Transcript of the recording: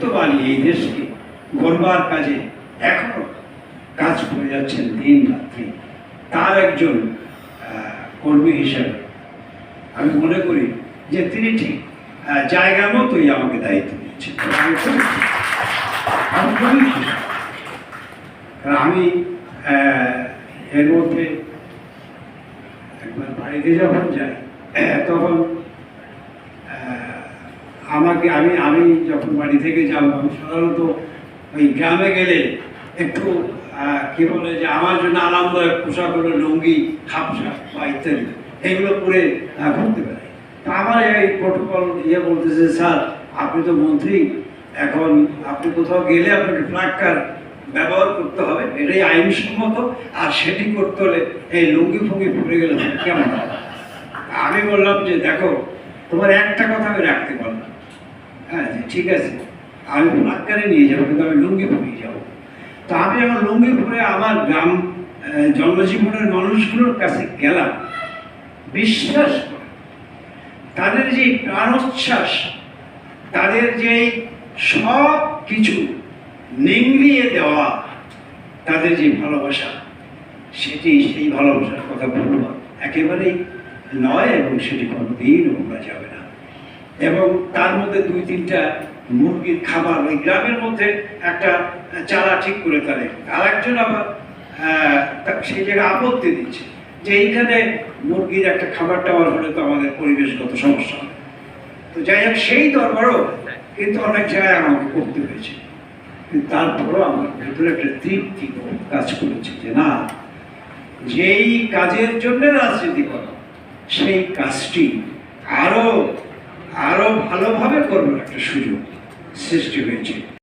নেতৃত্ব বানিয়ে এই দেশকে গড়বার কাজে এখনও কাজ করে যাচ্ছেন দিন রাত্রি। তার একজন কর্মী হিসাবে আমি মনে করি যে তিনি ঠিক জায়গা মতোই আমাকে দায়িত্ব দিচ্ছেন আমি। আমি এর মধ্যে একবার বাড়িতে যখন যাই, তখন আমাকে আমি আমি যখন বাড়ি থেকে যাব, আমি সাধারণত ওই গ্রামে গেলে একটু কি বলে যে আমার জন্য আরামদায়ক পোশাক হলো লুঙ্গি খাপসা বা ইত্যাদি। এগুলো পরে ঘুরতে পারি তা আমার এই প্রোটোকল ইয়ে বলতেছে, স্যার, আপনি তো মন্ত্রী, এখন আপনি কোথাও গেলে আপনাকে ফ্ল্যাগ ব্যবহার করতে হবে, এটাই আইনসম্মত, আর সেটি করতে হলে এই লুঙ্গি ফুঙ্গি পড়ে গেলে কেমন আমি বললাম যে, দেখো, তোমার একটা কথা আমি রাখতে পারলাম হ্যাঁ ঠিক আছে। আমি ফ্লাক্কারে নিয়ে যাব, কিন্তু আমি লুঙ্গি পরে যাব। তো আমি যখন লুঙ্গি পরে আমার গ্রাম জন্মজীবনের মানুষগুলোর কাছে গেলাম। বিশ্বাস তাদের যে প্রাণোচ্ছ্বাস, তাদের যে সব কিছু নিংড়িয়ে দেওয়া, তাদের যে ভালোবাসা, সেটি সেই ভালোবাসার কথা বলব একেবারেই নয়, এবং সেটি কোনোদিন বলা যাবে না। এবং তার মধ্যে দুই, তিনটা মুরগির খাবার ওই গ্রামের মধ্যে একটা চারা ঠিক করে তারে আর একজন আবার সেই জায়গায় আপত্তি দিচ্ছে যে এইখানে মুরগির একটা খাবার টাবার হলে তো আমাদের পরিবেশগত সমস্যা তো যাই হোক, সেই দরবারও কিন্তু অনেক জায়গায় আমাকে করতে হয়েছে। তারপরও আমার ভেতরে একটা তৃপ্তি কাজ করেছে যে না, যেই কাজের জন্য রাজনীতি করা, সেই কাজটি আরও আরও ভালোভাবে করবার একটা সুযোগ সৃষ্টি হয়েছে।